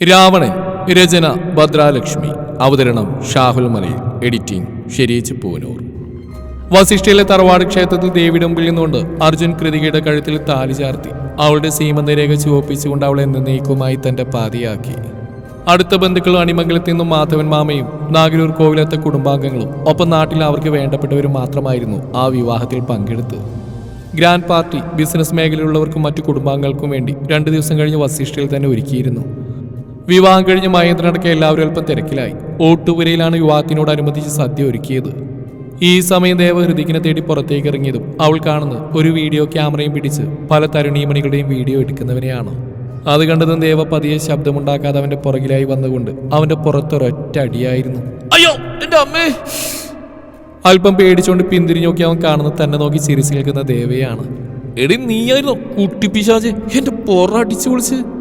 രാവണൻ രചന ഭദ്രാലക്ഷ്മി. അവതരണം ഷാഹുൽ മലയിൽ എഡിറ്റിംഗ് ഷെരീച്ച് പൂനൂർ. വസിഷ്ഠയിലെ തറവാട് ക്ഷേത്രത്തിൽ ദേവിയുടെ മുമ്പിൽ നിന്നുകൊണ്ട് അർജുൻ കൃതികയുടെ കഴുത്തിൽ താലി ചാർത്തി അവളുടെ സീമന്തരേഖ ചുവപ്പിച്ചുകൊണ്ട് അവളെ എന്നേക്കുമായി തന്റെ പാതിയാക്കി. അടുത്ത ബന്ധുക്കളും അണിമംഗലത്തിൽ നിന്നും മാധവൻ മാമയും നാഗരൂർ കോവിലത്തെ കുടുംബാംഗങ്ങളും ഒപ്പം നാട്ടിൽ അവർക്ക് വേണ്ടപ്പെട്ടവരും മാത്രമായിരുന്നു ആ വിവാഹത്തിൽ പങ്കെടുത്തത് ഗ്രാൻഡ് പാർട്ടി ബിസിനസ് മേഖലയിലുള്ളവർക്കും മറ്റു കുടുംബാംഗങ്ങൾക്കും വേണ്ടി രണ്ടു ദിവസം കഴിഞ്ഞ് വസിഷ്ഠയിൽ തന്നെ ഒരുക്കിയിരുന്നു. വിവാഹം കഴിഞ്ഞ് മഹേന്ദ്രനടക്കം എല്ലാവരും അല്പം തിരക്കിലായി. ഓട്ടുപുരയിലാണ് വിവാഹത്തിനോടനുബന്ധിച്ച് സദ്യ ഒരുക്കിയത്. ഈ സമയം ദേവ ഹൃതിക്കിനെ തേടി പുറത്തേക്ക് ഇറങ്ങിയതും അവൾ കാണുന്നത് ഒരു വീഡിയോ ക്യാമറയും പിടിച്ച് പല തരുണീമണികളുടെയും വീഡിയോ എടുക്കുന്നവനെയാണ്. അത് കണ്ടതും ദേവ പതിയെ ശബ്ദമുണ്ടാക്കാതെ അവന്റെ പുറകിലായി വന്നുകൊണ്ട് അവന്റെ പുറത്തൊരൊറ്റ അടിയായിരുന്നു. അയ്യോ എന്റെ അമ്മേ! അല്പം പേടിച്ചുകൊണ്ട് പിന്തിരിഞ്ഞു നോക്കി അവൻ കാണുന്നത് തന്നെ നോക്കി ചിരിച്ചു നിൽക്കുന്ന ദേവയാണ്. എടി നീയായിരുന്നു? കുട്ടിപ്പിശാജ് എന്റെ പൊറടിച്ചു വിളിച്ച്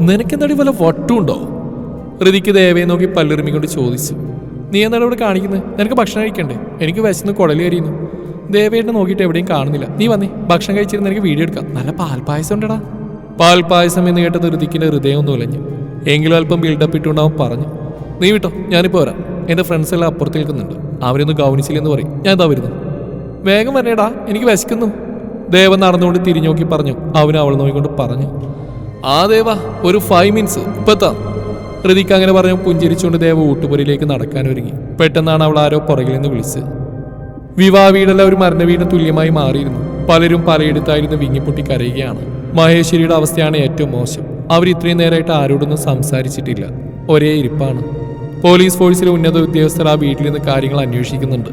നിനക്കെന്താടി വല്ല വട്ടുണ്ടോ? ഋതിക്ക് ദേവയെ നോക്കി പല്ലിറുമിക്കൊണ്ട് ചോദിച്ചു. നീ എന്താണ് ഇവിടെ കാണിക്കുന്നത് നിനക്ക് ഭക്ഷണം കഴിക്കണ്ടേ? എനിക്ക് വിശന്ന് കുടലി അറിയുന്നു ദേവയുടെ നോക്കിയിട്ട് എവിടെയും കാണുന്നില്ല. നീ വന്നേ. ഭക്ഷണം കഴിച്ചിരുന്ന് എനിക്ക് വീഡിയോ എടുക്കാം. നല്ല പാൽപ്പായസം ഉണ്ടടാ. പാൽപ്പായസം എന്ന് കേട്ടത് ഋതിക്കിന്റെ ഹൃദയം ഒന്ന് ഉലഞ്ഞു എങ്കിലും അല്പം ബിൽഡപ്പ് ഇട്ടുണ്ടാവും പറഞ്ഞു. നീ വിട്ടോ ഞാനിപ്പോൾ വരാം. എന്റെ ഫ്രണ്ട്സ് എല്ലാം അപ്പുറത്ത് നിൽക്കുന്നുണ്ട്. അവരൊന്നും ഗൗനിച്ചില്ലെന്ന് പറയും. ഞാൻ ഇതാ വരുന്നു. വേഗം വരണേടാ. എനിക്ക് വിശക്കുന്നു. ദേവൻ നടന്നുകൊണ്ട് തിരിഞ്ഞു നോക്കി പറഞ്ഞു. അവൻ അവൾ നോക്കിക്കൊണ്ട് പറഞ്ഞു. ആ ദേവ ഒരു ഫൈവ് മിനിറ്റ്സ് ഇപ്പത്താ ഹൃതിക്ക് അങ്ങനെ പറഞ്ഞു പുഞ്ചിരിച്ചുകൊണ്ട് ദേവ ഊട്ടുപുരയിലേക്ക് നടക്കാൻ ഒരുങ്ങി. പെട്ടെന്നാണ് അവൾ ആരോ പുറകിൽ നിന്ന് വിളിച്ചത്. വിവാഹ വീടെല്ലാം ഒരു മരണ വീടിന് തുല്യമായി മാറിയിരുന്നു. പലരും പലയിടത്തായിരുന്നു വിങ്ങിപ്പൊട്ടി കരയുകയാണ്. മഹേശ്വരിയുടെ അവസ്ഥയാണ് ഏറ്റവും മോശം. അവർ ഇത്രയും നേരമായിട്ട് ആരോടൊന്നും സംസാരിച്ചിട്ടില്ല. ഒരേ ഇരിപ്പാണ്. പോലീസ് ഫോഴ്സിലെ ഉന്നത ഉദ്യോഗസ്ഥർ ആ വീട്ടിൽ നിന്ന് കാര്യങ്ങൾ അന്വേഷിക്കുന്നുണ്ട്.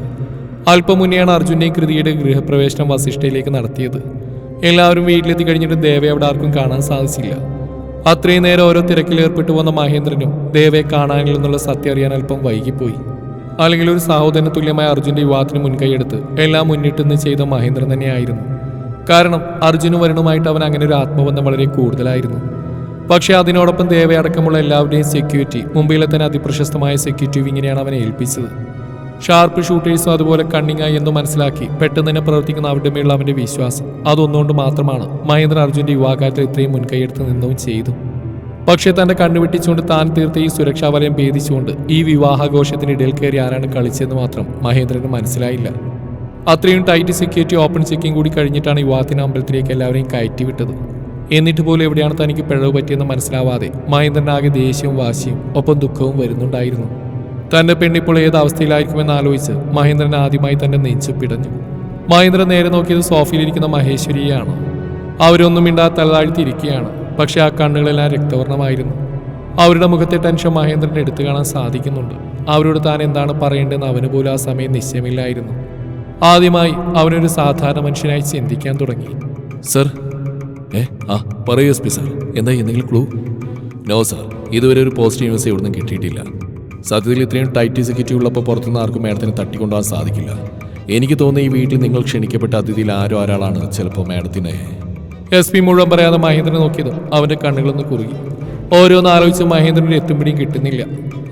അല്പം മുന്നെയാണ് അർജുന്റെയും കൃതിയുടെ ഗൃഹപ്രവേശനം വസിഷ്ഠയിലേക്ക് നടത്തിയത്. എല്ലാവരും വീട്ടിലെത്തി കഴിഞ്ഞിട്ട് ദേവയെ അവിടെ ആർക്കും കാണാൻ സാധിച്ചില്ല. അത്രയും നേരം ഓരോ തിരക്കിൽ ഏർപ്പെട്ടു വന്ന മഹേന്ദ്രനും ദേവയെ കാണാനില്ലെന്നുള്ള സത്യം അറിയാൻ അല്പം വൈകിപ്പോയി. അല്ലെങ്കിൽ ഒരു സഹോദരന് തുല്യമായ അർജുന്റെ വിവാഹത്തിന് മുൻകൈയെടുത്ത് എല്ലാം മുന്നിട്ടെന്ന് ചെയ്ത മഹേന്ദ്രൻ തന്നെയായിരുന്നു. കാരണം അർജുനും വരുണുമായിട്ട് അവൻ അങ്ങനെ ഒരു ആത്മബന്ധം വളരെ കൂടുതലായിരുന്നു. പക്ഷേ അതിനോടൊപ്പം ദേവയടക്കമുള്ള എല്ലാവരുടെയും സെക്യൂരിറ്റി മുംബൈയിലെ തന്നെ അതിപ്രശസ്തമായ സെക്യൂരിറ്റി വിങ്ങിനെയാണ് അവനെ ഏൽപ്പിച്ചത്. ഷാർപ്പ് ഷൂട്ടേഴ്സും അതുപോലെ കണ്ണിങ്ങായി എന്ന് മനസ്സിലാക്കി പെട്ടെന്ന് തന്നെ പ്രവർത്തിക്കുന്ന അവരുടെ മേലുള്ള അവന്റെ വിശ്വാസം. അതൊന്നുകൊണ്ട് മാത്രമാണ് മഹേന്ദ്ര അർജുന്റെ യുവാകാലത്തിൽ ഇത്രയും മുൻകൈയെടുത്ത് നിന്നും ചെയ്തു. പക്ഷേ തന്റെ കണ്ണുവെട്ടിച്ചുകൊണ്ട് താൻ തീർത്ത ഈ സുരക്ഷാ വലയം ഭേദിച്ചുകൊണ്ട് ഈ വിവാഹാഘോഷത്തിനിടയിൽ കയറി ആരാണ് കളിച്ചതെന്ന് മാത്രം മഹേന്ദ്രന് മനസ്സിലായില്ല. അത്രയും ടൈറ്റ് സെക്യൂരിറ്റി ഓപ്പൺ ചെക്കിംഗ് കൂടി കഴിഞ്ഞിട്ടാണ് യുവാത്തിന് അമ്പലത്തിലേക്ക് എല്ലാവരെയും കയറ്റി വിട്ടത് എന്നിട്ട് പോലും എവിടെയാണ് തനിക്ക് പിഴവ് പറ്റിയെന്ന് മനസ്സിലാവാതെ മഹേന്ദ്രനാകെ ദേഷ്യവും വാശിയും ഒപ്പം ദുഃഖവും വരുന്നുണ്ടായിരുന്നു. തന്റെ പെണ്ണിപ്പോൾ ഏത് അവസ്ഥയിലായിരിക്കുമെന്ന് ആലോചിച്ച് മഹേന്ദ്രൻ ആദ്യമായി തന്റെ നെഞ്ചു പിടഞ്ഞു. മഹേന്ദ്രൻ നേരെ നോക്കിയത് സോഫയിലിരിക്കുന്ന മഹേശ്വരിയെയാണ്. അവരൊന്നും മിണ്ടാ തലതാഴ്ത്തിയിരിക്കുകയാണ് പക്ഷേ ആ കണ്ണുകളെല്ലാം രക്തവർണമായിരുന്നു അവരുടെ മുഖത്തെ ടെൻഷൻ മഹേന്ദ്രൻ എടുത്തു കാണാൻ സാധിക്കുന്നുണ്ട്. അവരോട് താൻ എന്താണ് പറയേണ്ടതെന്ന് അവന് പോലും ആ സമയം നിശ്ചയമില്ലായിരുന്നു. ആദ്യമായി അവനൊരു സാധാരണ മനുഷ്യനായി ചിന്തിക്കാൻ തുടങ്ങി. സർ ഏ ആ പറയൂ എസ് പി സാർ. എന്താ എന്തെങ്കിലും ക്ലൂ നോ സാർ ഇതുവരെ ഒരു പോസിറ്റീവ് ന്യൂസ് ഇവിടുന്ന് കിട്ടിയിട്ടില്ല. സത്യത്തിൽ ഇത്രയും ടൈറ്റ് സെക്യൂരിറ്റി ഉള്ളപ്പോൾ പുറത്തുനിന്ന് ആർക്കും മാഡത്തിന് തട്ടിക്കൊണ്ടുപോകാൻ സാധിക്കില്ല. എനിക്ക് തോന്നുന്നു ഈ വീട്ടിൽ നിങ്ങൾ ക്ഷണിക്കപ്പെട്ട അതിഥിയിൽ ആരോ ഒരാളാണ് ചിലപ്പോൾ മേഡത്തിന്. എസ് പി മുഴുവൻ പറയാതെ മഹേന്ദ്രൻ നോക്കിയത് അവന്റെ കണ്ണുകളൊന്ന് കുറുകി. ഓരോന്ന് ആലോചിച്ച് മഹേന്ദ്രന് എത്തുമ്പിടിയും കിട്ടുന്നില്ല.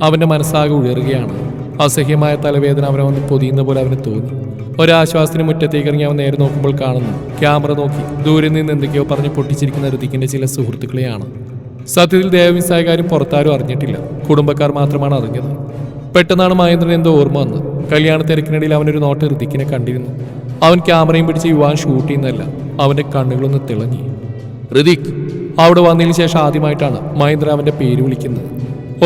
അവന്റെ മനസ്സാകെ ഉയറുകയാണ് അസഹ്യമായ തലവേദന അവനെ വന്ന് പൊതിയുന്ന പോലെ അവന് തോന്നി. ഒരാശ്വാസത്തിന് മുറ്റത്തേക്ക് ഇറങ്ങി അവൻ നേരെ നോക്കുമ്പോൾ കാണുന്നു. ക്യാമറ നോക്കി. ദൂരെ നിന്ന് എന്തൊക്കെയോ പറഞ്ഞ് പൊട്ടിച്ചിരിക്കുന്ന ഋതിക്കിന്റെ ചില സുഹൃത്തുക്കളെയാണ്. സത്യത്തിൽ ദേവമിസായ കാര്യം പുറത്താരും അറിഞ്ഞിട്ടില്ല. കുടുംബക്കാർ മാത്രമാണ് അറിഞ്ഞത്. പെട്ടെന്നാണ് മഹേന്ദ്രൻ എന്തോ ഓർമ്മ വന്നത്. കല്യാണ തിരക്കിനിടയിൽ അവനൊരു നോട്ട് ഋതിക്കിനെ കണ്ടിരുന്നു. അവൻ ക്യാമറയും പിടിച്ച് യുവാൻ ഷൂട്ട് ചെയ്യുന്നതല്ല അവന്റെ കണ്ണുകളൊന്ന് തിളങ്ങി. ഋതിക് അവിടെ വന്നതിന് ശേഷം ആദ്യമായിട്ടാണ് മഹേന്ദ്രൻ അവന്റെ പേര് വിളിക്കുന്നത്.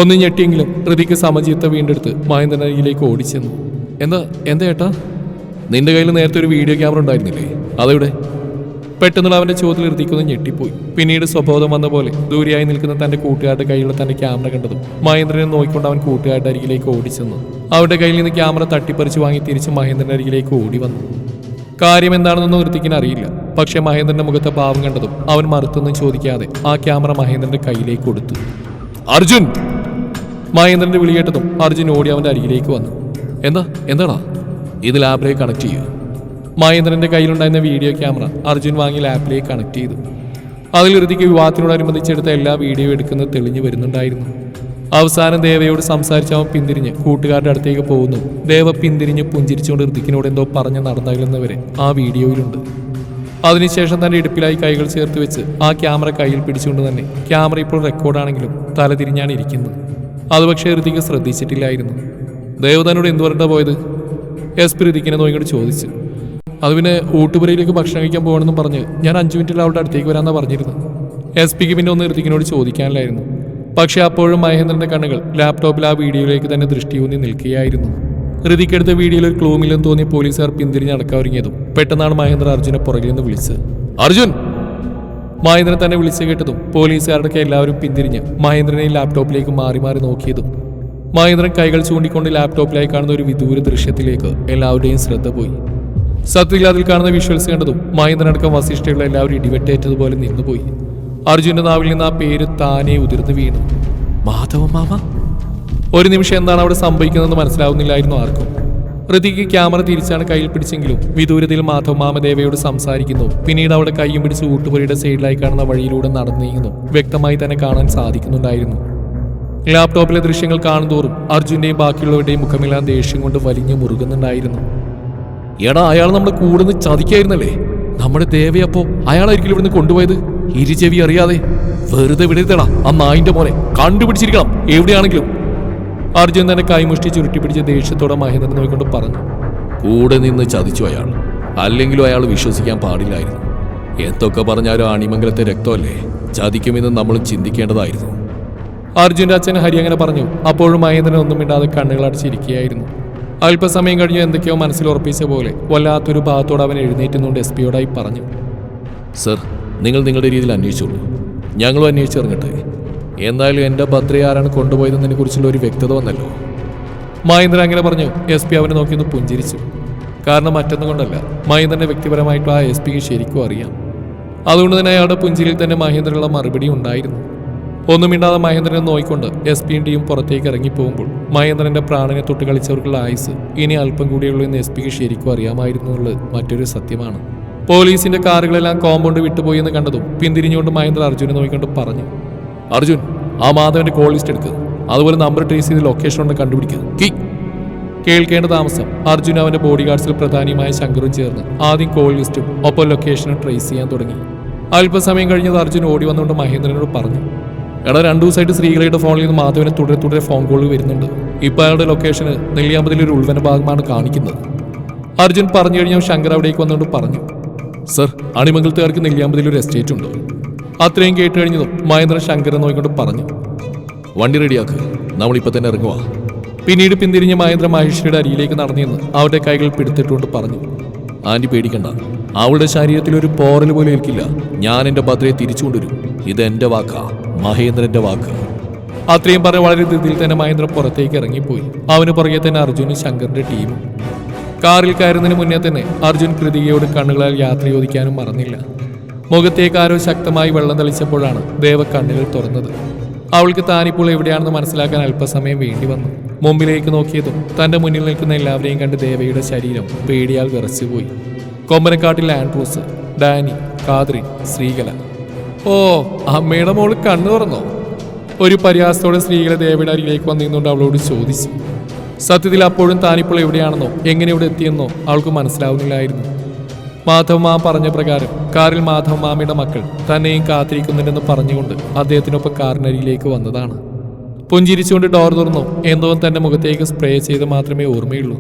ഒന്ന് ഞെട്ടിയെങ്കിലും ഋതിക്ക് സമചിത്ത വീണ്ടെടുത്ത് മഹേന്ദ്രനിലേക്ക് ഓടിച്ചെന്നു. എന്താ എന്താ ഏട്ടാ? നിന്റെ കയ്യിൽ നേരത്തെ ഒരു വീഡിയോ ക്യാമറ ഉണ്ടായിരുന്നില്ലേ? അതെവിടെ? പെട്ടെന്നുള്ള അവന്റെ ചോദ്യത്തിൽ ഋതിക്കൊന്ന് ഞെട്ടിപ്പോയി. പിന്നീട് സ്വബോധം വന്ന പോലെ ദൂരെയായി നിൽക്കുന്ന തന്റെ കൂട്ടുകാരുടെ കയ്യിലുള്ള തന്റെ ക്യാമറ കണ്ടതും മഹേന്ദ്രനെ നോക്കിക്കൊണ്ട് അവൻ കൂട്ടുകാരുടെ അരികിലേക്ക് ഓടിച്ചെന്നു. അവരുടെ കയ്യിൽ നിന്ന് ക്യാമറ തട്ടിപ്പറിച്ച് വാങ്ങി തിരിച്ച് മഹേന്ദ്രന്റെ അരികിലേക്ക് ഓടി വന്നു. കാര്യം എന്താണെന്നൊന്നും ഋത്തിക്കിന് അറിയില്ല. പക്ഷേ മഹേന്ദ്രന്റെ മുഖത്തെ ഭാവം കണ്ടതും അവൻ മറുത്തൊന്നും ചോദിക്കാതെ ആ ക്യാമറ മഹേന്ദ്രന്റെ കയ്യിലേക്ക് കൊടുത്തു. അർജുൻ! മഹേന്ദ്രന്റെ വിളി കേട്ടതും അർജുൻ ഓടി അവന്റെ അരികിലേക്ക് വന്നു. എന്താ? എന്താടാ? ഇത് ലാബിലേക്ക് കണക്ട് ചെയ്യുക മഹേന്ദ്രന്റെ കയ്യിലുണ്ടായിരുന്ന വീഡിയോ ക്യാമറ അർജുൻ വാങ്ങി ലാപ്പിലേക്ക് കണക്ട് ചെയ്തു. അതിൽ ഋതിക്ക് വിവാഹത്തിനോടനുബന്ധിച്ചെടുത്ത എല്ലാ വീഡിയോ എടുക്കുന്നത് തെളിഞ്ഞു വരുന്നുണ്ടായിരുന്നു. അവസാനം ദേവയോട് സംസാരിച്ച് അവൻ പിന്തിരിഞ്ഞ് കൂട്ടുകാരുടെ അടുത്തേക്ക് പോകുന്നു. ദേവ പിന്തിരിഞ്ഞ് പുഞ്ചിരിച്ചുകൊണ്ട് ഋതിക്കിനോട് എന്തോ പറഞ്ഞ് നടന്നകലുന്നവരെ ആ വീഡിയോയിലുണ്ട് അതിനുശേഷം തന്നെ ഇടുപ്പിലായി കൈകൾ ചേർത്ത് വെച്ച് ആ ക്യാമറ കയ്യിൽ പിടിച്ചുകൊണ്ട് തന്നെ ക്യാമറ ഇപ്പോൾ റെക്കോർഡാണെങ്കിലും തലതിരിഞ്ഞാണ് ഇരിക്കുന്നത്. അത് പക്ഷേ ഋതിക്ക് ശ്രദ്ധിച്ചിട്ടില്ലായിരുന്നു. ദേവതനോട് എന്തു പറഞ്ഞിട്ടാ പോയത്? എസ് പി ഋതിക്കിനെ നോക്കിയിട്ട് ചോദിച്ചു. അത് പിന്നെ ഊട്ടുപുരയിലേക്ക് ഭക്ഷണം കഴിക്കാൻ പോകണമെന്ന് പറഞ്ഞ് ഞാൻ അഞ്ചു മിനിറ്റിൽ അവളുടെ അടുത്തേക്ക് വരാമെന്നാണ് പറഞ്ഞിരുന്നു എസ് പിക്ക് പിന്നെ ഒന്ന് ഋതിക്കിനോട് ചോദിക്കാനില്ലായിരുന്നു. പക്ഷേ അപ്പോഴും മഹേന്ദ്രന്റെ കണ്ണുകൾ ലാപ്ടോപ്പിൽ ആ വീഡിയോയിലേക്ക് തന്നെ ദൃഷ്ടിയൂന്നി നിൽക്കുകയായിരുന്നു. ഋതിക്കെടുത്ത വീഡിയോയിൽ ഒരു ക്ലൂമില്ലെന്ന് തോന്നി പോലീസുകാർ പിന്തിരിഞ്ഞ് നടക്കാൻ ഒരുങ്ങിയതും പെട്ടെന്നാണ് മഹേന്ദ്ര അർജുനെ പുറകിൽ നിന്ന് വിളിച്ചത്. അർജുൻ! മഹേന്ദ്രൻ തന്നെ വിളിച്ചു കേട്ടതും പോലീസുകാരുടെ എല്ലാവരും പിന്തിരിഞ്ഞ് മഹേന്ദ്രനെ ലാപ്ടോപ്പിലേക്ക് മാറി മാറി നോക്കിയതും മഹേന്ദ്രൻ കൈകൾ ചൂണ്ടിക്കൊണ്ട് ലാപ്ടോപ്പിലായി കാണുന്ന ഒരു വിദൂര ദൃശ്യത്തിലേക്ക് എല്ലാവരുടെയും ശ്രദ്ധ പോയി. സത്യത്തിൽ അതിൽ കാണുന്ന വിഷ്വൽസ് കണ്ടതും മഹേന്ദ്രനടക്കം വസിഷ്ഠയുള്ള എല്ലാവരും ഇടിവെട്ടേറ്റതുപോലെ നിന്നുപോയി. അർജുന്റെ നാവിൽ നിന്ന് ആ പേര് താനെ ഉതിർന്നു വീണു. മാധവ മാമ? ഒരു നിമിഷം എന്താണ് അവിടെ സംഭവിക്കുന്നതെന്ന് മനസ്സിലാവുന്നില്ലായിരുന്നു ആർക്കും. ഋതിക്ക് ക്യാമറ തിരിച്ചാണ് കയ്യിൽ പിടിച്ചെങ്കിലും വിദൂരത്തിൽ മാധവ മാമദേവയോട് സംസാരിക്കുന്നു. പിന്നീട് അവിടെ കൈയും പിടിച്ച് ഊട്ടുപുരയുടെ സൈഡിലായി കാണുന്ന വഴിയിലൂടെ നടന്നു നീങ്ങുന്നു വ്യക്തമായി തന്നെ കാണാൻ സാധിക്കുന്നുണ്ടായിരുന്നു. ലാപ്ടോപ്പിലെ ദൃശ്യങ്ങൾ കാണുന്തോറും അർജുന്റെയും ബാക്കിയുള്ളവരുടെയും മുഖമെല്ലാം ദേഷ്യം കൊണ്ട് വലിഞ്ഞു മുറുകുന്നുണ്ടായിരുന്നു. എടാ അയാൾ നമ്മുടെ കൂടെ നിന്ന് ചതിക്കായിരുന്നല്ലേ? നമ്മുടെ ദേവയപ്പോ അയാളായിരിക്കും ഇവിടുന്ന് കൊണ്ടുപോയത്? ഇരുചെവി അറിയാതെ വെറുതെ വിടരുതടാ ആ നായിന്റെ മോനെ. കണ്ടുപിടിച്ചിരിക്കണം എവിടെയാണെങ്കിലും. അർജുൻ തന്നെ കൈമുഷ്ടി ചുരുട്ടി പിടിച്ച ദേഷ്യത്തോടെ മഹേന്ദ്രൻ നോക്കിക്കൊണ്ട് പറഞ്ഞു കൂടെ നിന്ന് ചതിച്ചു അയാൾ. അല്ലെങ്കിലും അയാൾ വിശ്വസിക്കാൻ പാടില്ലായിരുന്നു. എന്തൊക്കെ പറഞ്ഞാലും അണിമംഗലത്തെ രക്തമല്ലേ? ചതിക്കുമെന്ന് നമ്മൾ ചിന്തിക്കേണ്ടതായിരുന്നു. അർജുന്റെ അച്ഛൻ ഹരി അങ്ങനെ പറഞ്ഞു. അപ്പോഴും മഹേന്ദ്രൻ ഒന്നും മിണ്ടാതെ കണ്ണുകൾ അടച്ചിരിക്കുകയായിരുന്നു അല്പസമയം കഴിഞ്ഞ് എന്തൊക്കെയോ മനസ്സിൽ ഉറപ്പിച്ച പോലെ വല്ലാത്തൊരു ഭാഗത്തോട് അവൻ എഴുന്നേറ്റുന്നുകൊണ്ട് എസ് പിയോടായി പറഞ്ഞു. സർ നിങ്ങൾ നിങ്ങളുടെ രീതിയിൽ അന്വേഷിച്ചോളൂ. ഞങ്ങളും അന്വേഷിച്ചിറങ്ങട്ടെ എന്തായാലും എന്റെ ഭദ്രയെ ആരാണ് കൊണ്ടുപോയതെന്നതിനെ കുറിച്ചുള്ള ഒരു വ്യക്തത വന്നല്ലോ. മഹേന്ദ്രൻ അങ്ങനെ പറഞ്ഞു. എസ് പി അവനെ നോക്കിയൊന്ന് പുഞ്ചിരിച്ചു. കാരണം മറ്റൊന്നുകൊണ്ടല്ല മഹേന്ദ്രന്റെ വ്യക്തിപരമായിട്ടുള്ള ആ എസ് പിക്ക് ശരിക്കും അറിയാം. അതുകൊണ്ട് തന്നെ അയാളുടെ പുഞ്ചിരിയിൽ തന്നെ മഹേന്ദ്രനുള്ള മറുപടി ഉണ്ടായിരുന്നു. ഒന്നും മിണ്ടാതെ മഹേന്ദ്രനെ നോയിക്കൊണ്ട് എസ് പിയും ടിയും പുറത്തേക്ക് ഇറങ്ങിപ്പോകുമ്പോൾ മഹേന്ദ്രന്റെ പ്രാണനെ തൊട്ട് കളിച്ചവർക്കുള്ള ആയുസ് ഇനി അല്പം കൂടിയുള്ളൂ എന്ന് എസ് പിക്ക് ശരിക്കും അറിയാമായിരുന്നു എന്നുള്ളത് മറ്റൊരു സത്യമാണ്. പോലീസിന്റെ കാറുകളെല്ലാം കോമ്പൗണ്ട് വിട്ടുപോയി എന്ന് കണ്ടതും പിന്തിരിഞ്ഞുകൊണ്ട് മഹേന്ദ്ര അർജുനെ നോക്കിക്കൊണ്ട് പറഞ്ഞു അർജുൻ ആ മാധവന്റെ കോൾ ലിസ്റ്റ് എടുക്കുക അതുപോലെ നമ്പർ ട്രേസ് ചെയ്ത് ലൊക്കേഷൻ ഉണ്ട് കണ്ടുപിടിക്കുക കീ. കേൾക്കേണ്ട താമസം അർജുൻ അവന്റെ ബോഡി ഗാർഡ്സിൽ പ്രധാനിയുമായ ശങ്കറും ചേർന്ന് ആദ്യം കോൾ ലിസ്റ്റും ഒപ്പം ലൊക്കേഷനും ട്രേസ് ചെയ്യാൻ തുടങ്ങി. അല്പസമയം കഴിഞ്ഞത് അർജുൻ ഓടി വന്നുകൊണ്ട് മഹേന്ദ്രനോട് പറഞ്ഞു എടാ രണ്ടു ദിവസമായിട്ട് സ്ത്രീകളുടെ ഫോണിൽ നിന്ന് മാധവനെ തുടരെ തുടരെ ഫോൺ കോൾ വരുന്നുണ്ട്. ഇപ്പൊ അയാളുടെ ലൊക്കേഷന് നെല്ലിയാമ്പതിലെ ഒരു ഉൾവന ഭാഗമാണ് കാണിക്കുന്നത്. അർജുൻ പറഞ്ഞു കഴിഞ്ഞാൽ ശങ്കർ അവിടേക്ക് വന്നുകൊണ്ട് പറഞ്ഞു സർ അണിമംഗലത്തുകാർക്ക് നെല്ലിയാമ്പതിൽ ഒരു എസ്റ്റേറ്റ് ഉണ്ട്. അത്രയും കേട്ട് കഴിഞ്ഞതും മഹേന്ദ്രൻ ശങ്കരൻ നോക്കിക്കൊണ്ട് പറഞ്ഞു വണ്ടി റെഡിയാക്ക് നമ്മളിപ്പോ തന്നെ ഇറങ്ങുക പിന്നീട് പിന്തിരിഞ്ഞ് മഹേന്ദ്ര മഹേഷിയുടെ അരിയിലേക്ക് നടന്നിരുന്ന് അവരുടെ കൈകൾ പിടുത്തിട്ടുകൊണ്ട് പറഞ്ഞു ആന്റി പേടിക്കണ്ട. അവളുടെ ശരീരത്തിൽ ഒരു പോറൽ പോലും ഏൽക്കില്ല. ഞാൻ എന്റെ ഭദ്രയെ തിരിച്ചു കൊണ്ടുവരും ഇത് എന്റെ വാക്കാ. മഹേന്ദ്രന്റെ വാക്ക്. അത്രയും പറഞ്ഞ് വളരെ ധൃതിയിൽ തന്നെ മഹേന്ദ്രൻ പുറത്തേക്ക് ഇറങ്ങിപ്പോയി. അവന് പുറകെ തന്നെ അർജുനും ശങ്കറിന്റെ ടീമും കാറിൽ കയറുന്നതിന് മുന്നേ തന്നെ അർജുൻ കൃതികയോട് കണ്ണുകളാൽ യാത്ര ചോദിക്കാനും മറന്നില്ല. മുഖത്തേക്ക് ആരോ ശക്തമായി വെള്ളം തെളിച്ചപ്പോഴാണ് ദേവ കണ്ണുകൾ തുറന്നത്. അവൾക്ക് താനിപ്പോൾ എവിടെയാണെന്ന് മനസ്സിലാക്കാൻ അല്പസമയം വേണ്ടി വന്നു. മുമ്പിലേക്ക് നോക്കിയതും തന്റെ മുന്നിൽ നിൽക്കുന്ന എല്ലാവരെയും കണ്ട് ദേവയുടെ ശരീരം പേടിയാൽ വിറച്ചുപോയി. കൊമ്പനക്കാട്ടിൽ ആൻഡ്രൂസ് ഡാനി കാദ്രി ശ്രീകല. ഓ അമ്മയുടെ മോൾ കണ്ണു തുറന്നോ? ഒരു പരിഹാസത്തോടെ സ്ത്രീകളെ ദേവയുടെ അരികിലേക്ക് വന്നിരുന്നുകൊണ്ട് അവളോട് ചോദിച്ചു. സത്യത്തിൽ അപ്പോഴും താനിപ്പോൾ എവിടെയാണെന്നോ എങ്ങനെ ഇവിടെ എത്തിയെന്നോ അവൾക്ക് മനസ്സിലാവുന്നില്ലായിരുന്നു. മാധവ് മാം പറഞ്ഞ പ്രകാരം കാറിൽ മാധവ് മാമിയുടെ മക്കൾ തന്നെയും കാത്തിരിക്കുന്നുണ്ടെന്ന് പറഞ്ഞുകൊണ്ട് അദ്ദേഹത്തിനൊപ്പം കാറിനരിയിലേക്ക് വന്നതാണ്. പുഞ്ചിരിച്ചുകൊണ്ട് ഡോർ തുറന്നു എന്തോ തന്റെ മുഖത്തേക്ക് സ്പ്രേ ചെയ്ത് മാത്രമേ ഓർമ്മയുള്ളൂ.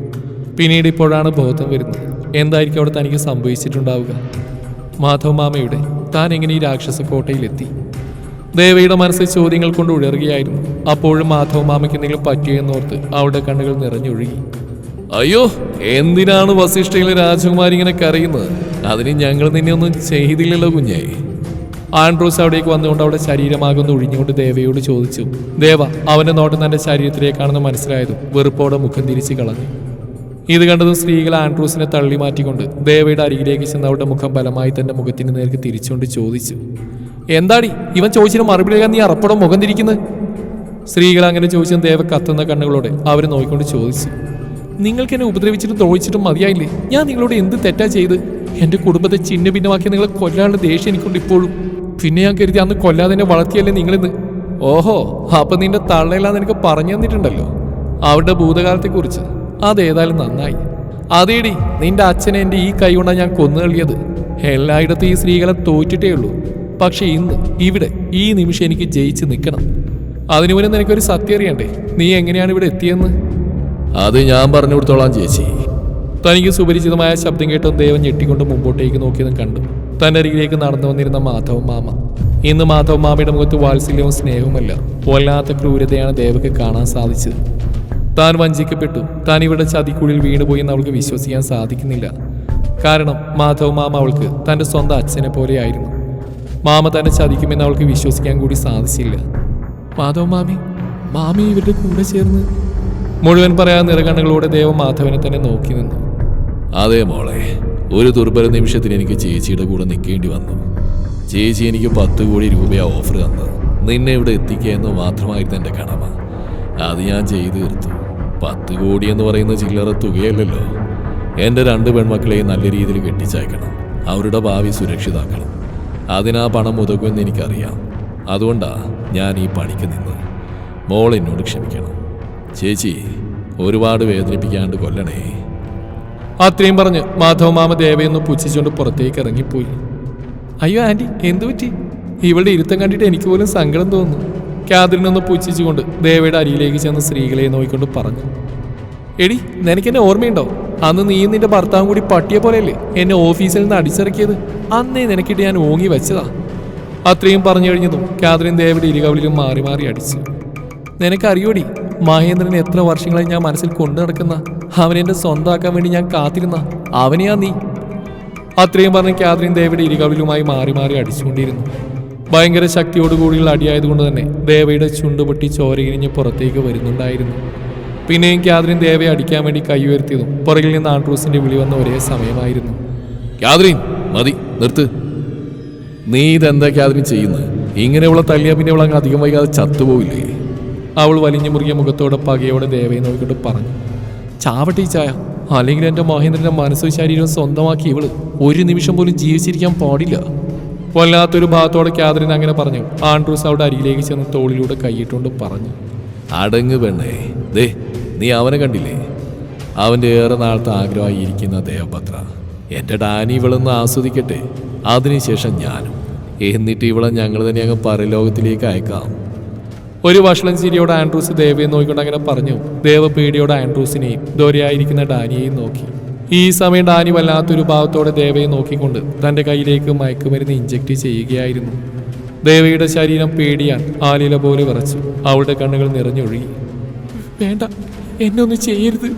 പിന്നീട് ഇപ്പോഴാണ് ബോധം വരുന്നത്. എന്തായിരിക്കും അവിടെ തനിക്ക് സംഭവിച്ചിട്ടുണ്ടാവുക? മാധവ് മാമയുടെ താൻ എങ്ങനെ ഈ രാക്ഷസ കോട്ടയിലെത്തി? ദേവയുടെ മനസ്സിൽ ചോദ്യങ്ങൾ കൊണ്ട് ഉഴറുകയായിരുന്നു. അപ്പോഴും മാധവ മാമയ്ക്ക് എന്തെങ്കിലും പറ്റിയെന്നോർത്ത് അവളുടെ കണ്ണുകൾ നിറഞ്ഞൊഴുകി. അയ്യോ എന്തിനാണ് വസിഷ്ഠയിലെ രാജകുമാരി ഇങ്ങനെ കരയുന്നത്? അതിന് ഞങ്ങൾ നിന്നെ ഒന്നും ചെയ്തില്ലല്ലോ കുഞ്ഞേ. ആൻഡ്രൂസ് അവിടേക്ക് വന്നുകൊണ്ട് അവിടെ ശരീരമാകുന്ന ഒഴിഞ്ഞുകൊണ്ട് ദേവയോട് ചോദിച്ചു. ദേവ അവന്റെ നോട്ടം തന്റെ ശരീരത്തിലേക്കാണെന്ന് മനസ്സിലായതും വെറുപ്പോടെ മുഖം തിരിച്ചു കളഞ്ഞു. ഇത് കണ്ടതും സ്ത്രീകൾ ആൻഡ്രൂസിനെ തള്ളി മാറ്റിക്കൊണ്ട് ദേവയുടെ അരികിലേക്ക് ചെന്ന് അവരുടെ മുഖം ബലമായി തന്റെ മുഖത്തിന് നേർക്ക് തിരിച്ചുകൊണ്ട് ചോദിച്ചു എന്താടി? ഇവൻ ചോദിച്ചിന് മറുപടി നൽകാൻ നീ അറപ്പടം മുഖം തിരിക്കുന്നത് സ്ത്രീകൾ അങ്ങനെ ചോദിച്ച ദേവ കത്തുന്ന കണ്ണുകളോടെ അവർ നോക്കിക്കൊണ്ട് ചോദിച്ചു നിങ്ങൾക്ക് എന്നെ ഉപദ്രവിച്ചിട്ടും ദ്രോഹിച്ചിട്ടും മതിയായില്ലേ? ഞാൻ നിങ്ങളോട് എന്ത് തെറ്റാ ചെയ്ത്? എന്റെ കുടുംബത്തെ ചിഹ്ന ഭിന്നമാക്കി നിങ്ങളെ കൊല്ലാനുള്ള ദേഷ്യം എനിക്കുണ്ട് ഇപ്പോഴും. പിന്നെ ഞാൻ കരുതി അന്ന് കൊല്ലാതെ എന്നെ വളർത്തിയല്ലേ നിങ്ങളിന്ന്? ഓഹോ അപ്പൊ നിന്റെ തള്ളയിലാന്ന് എനിക്ക് പറഞ്ഞു തന്നിട്ടുണ്ടല്ലോ? അവരുടെ ഭൂതകാലത്തെക്കുറിച്ച് അതേതായാലും നന്നായി. അതേടി നിന്റെ അച്ഛനെ എന്റെ ഈ കൈ കൊണ്ടാണ് ഞാൻ കൊന്നു തള്ളിയത് എല്ലായിടത്തും ഈ സ്ത്രീകളെ തോറ്റിട്ടേ ഉള്ളൂ. പക്ഷെ ഇന്ന് ഇവിടെ ഈ നിമിഷം എനിക്ക് ജയിച്ച് നിൽക്കണം. അതിനു മുന്നേ നിനക്കൊരു സത്യം അറിയണ്ടേ? നീ എങ്ങനെയാണ് ഇവിടെ എത്തിയെന്ന്? അത് ഞാൻ പറഞ്ഞു കൊടുത്തോളാം ചേച്ചി. തനിക്ക് സുപരിചിതമായ ശബ്ദം കേട്ടും ദേവൻ ഞെട്ടിക്കൊണ്ട് മുമ്പോട്ടേക്ക് നോക്കിയതും കണ്ടു. തന്റെ അരികിലേക്ക് നടന്നു വന്നിരുന്ന മാധവ മാമ. ഇന്ന് മാധവ മാമയുടെ മുഖത്ത് വാത്സല്യവും സ്നേഹവുമല്ല. വല്ലാത്ത ക്രൂരതയാണ് ദേവക്ക് കാണാൻ സാധിച്ചത്. താൻ വഞ്ചിക്കപ്പെട്ടു. താൻ ഇവിടെ ചതിക്കുഴിയിൽ വീണുപോയെന്ന് അവൾക്ക് വിശ്വസിക്കാൻ സാധിക്കുന്നില്ല. കാരണം മാധവ് മാമ അവൾക്ക് തന്റെ സ്വന്തം അച്ഛനെ പോലെയായിരുന്നു മാമ തന്നെ ചതിക്കുമെന്ന് അവൾക്ക് വിശ്വസിക്കാൻ കൂടി സാധിച്ചില്ല. മാധവ് മാമി മാമി ഇവരുടെ കൂടെ ചേർന്ന്? മുഴുവൻ പറയാൻ നിറകണ്ണുകളോടെ ദേവ മാധവനെ തന്നെ നോക്കി നിന്നു. അതെ മോളെ ഒരു ദുർബല നിമിഷത്തിന് എനിക്ക് ചേച്ചിയുടെ കൂടെ നിൽക്കേണ്ടി വന്നു. ചേച്ചി എനിക്ക് പത്ത് കോടി രൂപയാ ഓഫർ തന്നത്. നിന്നെ ഇവിടെ എത്തിക്കുക എന്ന് മാത്രമായിരുന്നു എന്റെ കടമ. അത് ഞാൻ ചെയ്തു തീർത്തു. പത്ത് കോടി എന്ന് പറയുന്ന ചില്ലറ തുകയല്ലല്ലോ. എന്റെ രണ്ട് പെൺമക്കളെയും നല്ല രീതിയിൽ കെട്ടിച്ചയക്കണം. അവരുടെ ഭാവി സുരക്ഷിതാക്കണം. അതിനാ പണം ഉതകുമെന്ന് എനിക്കറിയാം. അതുകൊണ്ടാ ഞാൻ ഈ പണിക്ക് നിന്ന് മോൾ എന്നോട് ക്ഷമിക്കണം. ചേച്ചി ഒരുപാട് വേദനിപ്പിക്കാണ്ട് കൊല്ലണേ. അത്രയും പറഞ്ഞ് മാധവ മാമ ദേവയൊന്ന് പുച്ഛിച്ചുകൊണ്ട് പുറത്തേക്ക് ഇറങ്ങിപ്പോയി. അയ്യോ ആന്റി എന്തു പറ്റി? ഇവളുടെ ഇരുത്തം കണ്ടിട്ട് എനിക്ക് പോലും സങ്കടം തോന്നുന്നു. കാതറിനൊന്ന് പുച്ഛിച്ചുകൊണ്ട് ദേവയുടെ അരിയിലേക്ക് ചെന്ന് സ്ത്രീകളെ നോക്കിക്കൊണ്ട് പറഞ്ഞു എടി നിനക്കെന്നെ ഓർമ്മയുണ്ടോ? അന്ന് നീ നിന്റെ ഭർത്താവും കൂടി പട്ടിയെ പോലെയല്ലേ എന്നെ ഓഫീസിൽ നിന്ന് അടിച്ചിറക്കിയത്? അന്നേ നിനക്കിട്ട് ഞാൻ ഓങ്ങി വെച്ചതാ. അത്രയും പറഞ്ഞു കഴിഞ്ഞതും കാതറിൻ ദേവയുടെ ഇരുകവളിലും മാറി മാറി അടിച്ചു നിനക്കറിയോടി മഹേന്ദ്രൻ എത്ര വർഷങ്ങളായി ഞാൻ മനസ്സിൽ കൊണ്ടു നടക്കുന്ന? അവനെന്റെ സ്വന്തമാക്കാൻ വേണ്ടി ഞാൻ കാത്തിരുന്ന? അവനെയാ നീ? അത്രയും പറഞ്ഞ് കാതറിൻ ദേവയുടെ ഇരികവളിലുമായി മാറി മാറി അടിച്ചുകൊണ്ടിരുന്നു. ഭയങ്കര ശക്തിയോടുകൂടിയുള്ള അടിയായതുകൊണ്ട് തന്നെ ദേവയുടെ ചുണ്ടുപൊട്ടി ചോരകിരിഞ്ഞ് പുറത്തേക്ക് വരുന്നുണ്ടായിരുന്നു. പിന്നെയും ക്യാദ്രിൻ ദേവയെ അടിക്കാൻ വേണ്ടി കൈ ഉയർത്തിയതും പുറകിൽ നിന്ന് ആൻഡ്രൂസിന്റെ വിളി വന്ന ഒരേ സമയമായിരുന്നു. ക്യാദ്രിൻ മതി നിർത്ത്. നീ ഇതെന്താ ക്യാദ്രിൻ ചെയ്യുന്നത്? ഇങ്ങനെയുള്ള തല്ലിയ പിന്നെ അവൾ അങ്ങ് അധികം വൈകാതെ ചത്തുപോയില്ലേ അവൾ വലിഞ്ഞു മുറുകിയ മുഖത്തോടെ പകയോടെ ദേവയെ നോക്കിക്കൊണ്ട് പറഞ്ഞു ചാവട്ടെ ചായ. അല്ലെങ്കിൽ എന്റെ മഹേന്ദ്രന്റെ മനസ്സും ശരീരവും സ്വന്തമാക്കി ഇവൾ ഒരു നിമിഷം പോലും ജീവിച്ചിരിക്കാൻ പാടില്ല. വല്ലാത്തൊരു ഭാഗത്തോടെ കാതറിൻ അങ്ങനെ പറഞ്ഞു. ആൻഡ്രൂസ് അവിടെ അരികിലേക്ക് ചെന്ന് തോളിലൂടെ കൈയിട്ടുകൊണ്ട് പറഞ്ഞു. അടങ്ങ് പെണ്ണേ. ദേ നീ അവനെ കണ്ടില്ലേ? അവന്റെ ഏറെ നാളത്തെ ആഗ്രഹമായി ഇരിക്കുന്ന ദേവഭദ്ര. എന്റെ ഡാനി ഇവളൊന്ന് ആസ്വദിക്കട്ടെ. അതിനുശേഷം ഞാനും. എന്നിട്ട് ഇവളെ ഞങ്ങൾ തന്നെ അങ്ങ് പരലോകത്തിലേക്ക് അയക്കാം. ഒരു വഷളൻ ചിരിയോട് ആൻഡ്രൂസ് ദേവയെ നോക്കിക്കൊണ്ട് അങ്ങനെ പറഞ്ഞു. ദേവ പേടിയോട് ആൻഡ്രൂസിനെയും ദോരയായിരിക്കുന്ന ഡാനിയെയും നോക്കി. ഈ സമയം ഡാനി വല്ലാത്തൊരു ഭാവത്തോടെ ദേവയെ നോക്കിക്കൊണ്ട് തന്റെ കയ്യിലേക്ക് മയക്കുമരുന്ന് ഇഞ്ചക്ട് ചെയ്യുകയായിരുന്നു. ദേവയുടെ ശരീരം പേടിയാൻ ആലില പോലെ വിറച്ചു. അവളുടെ കണ്ണുകൾ നിറഞ്ഞൊഴുകി. വേണ്ട എന്നെ ഒന്ന് ചെയ്യരുത്.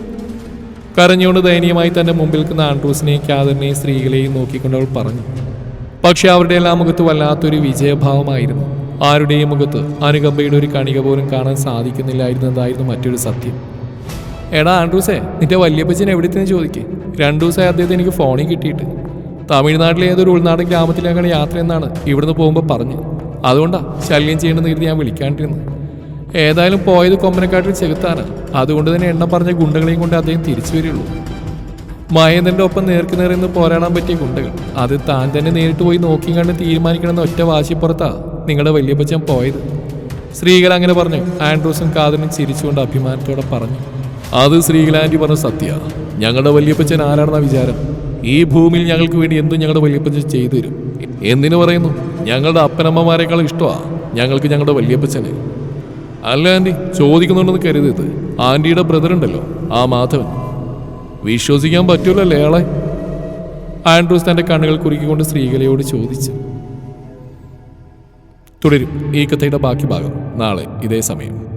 കരഞ്ഞുകൊണ്ട് ദയനീയമായി തന്റെ മുമ്പിൽ നിൽക്കുന്ന ആൻഡ്രൂസിനെയും ക്യാദറിനെയും സ്ത്രീകളെയും നോക്കിക്കൊണ്ട് അവൾ പറഞ്ഞു. പക്ഷെ അവരുടെ എല്ലാം മുഖത്ത് വല്ലാത്തൊരു വിജയഭാവമായിരുന്നു. ആരുടെയും മുഖത്ത് അനുകമ്പയുടെ ഒരു കണിക പോലും കാണാൻ സാധിക്കുന്നില്ലായിരുന്നതായിരുന്നു മറ്റൊരു സത്യം. എടാ ആൻഡ്രൂസേ നിന്റെ വല്യപ്പച്ചൻ എവിടത്തെന്ന് ചോദിക്കേ. രണ്ടു ദിവസമായി അദ്ദേഹത്തെ എനിക്ക് ഫോണിൽ കിട്ടിയിട്ട്. തമിഴ്നാട്ടിലെ ഏതൊരു ഉൾനാടൻ ഗ്രാമത്തിലേക്കാണ് യാത്രയെന്നാണ് ഇവിടുന്ന് പോകുമ്പോൾ പറഞ്ഞു. അതുകൊണ്ടാ ശല്യം ചെയ്യണമെന്ന് കരുതി ഞാൻ വിളിക്കാണ്ടിരുന്നു ഏതായാലും പോയത് കൊമ്പനക്കാട്ടിൽ ചെകുത്താണ്. അതുകൊണ്ട് തന്നെ എണ്ണം പറഞ്ഞ ഗുണ്ടകളെയും കൊണ്ട് അദ്ദേഹം തിരിച്ചു വരുള്ളൂ മഹേന്ദ്രന്റെ ഒപ്പം നേർക്ക് നേർന്ന് പോരാടാൻ പറ്റിയ ഗുണ്ടകൾ. അത് താൻ തന്നെ നേരിട്ട് പോയി നോക്കി കണ്ട് തീരുമാനിക്കണമെന്ന് ഒറ്റ വാശിപ്പുറത്താ നിങ്ങളുടെ വലിയപ്പച്ചൻ പോയത്. സ്ത്രീകൾ അങ്ങനെ പറഞ്ഞു. ആൻഡ്രൂസും കാതനും ചിരിച്ചുകൊണ്ട് അഭിമാനത്തോടെ പറഞ്ഞു. അത് ശ്രീകലാന്റി പറഞ്ഞ സത്യ. ഞങ്ങളുടെ വല്യപ്പച്ചൻ ആരാണെന്ന വിചാരം? ഈ ഭൂമിയിൽ ഞങ്ങൾക്ക് വേണ്ടി എന്തും ഞങ്ങളുടെ വല്യപ്പച്ചൻ ചെയ്തു തരും. എന്തിനു പറയുന്നു? ഞങ്ങളുടെ അപ്പനമ്മമാരെക്കാൾ ഇഷ്ടമാണ് ഞങ്ങൾക്ക് ഞങ്ങളുടെ വല്യപ്പച്ചന്. അല്ല ആന്റി ചോദിക്കുന്നുണ്ടെന്ന് കരുതരുത്. ആന്റിയുടെ ബ്രദർ ഉണ്ടല്ലോ ആ മാധവൻ. വിശ്വസിക്കാൻ പറ്റൂലല്ലേ അയാളെ ആൻഡ്രൂസ് തന്റെ കണ്ണുകൾ കുറുക്കിക്കൊണ്ട് സ്ത്രീകളയോട് ചോദിച്ചു. തുടരും. ഈ കഥയുടെ ബാക്കി ഭാഗം നാളെ ഇതേ സമയം.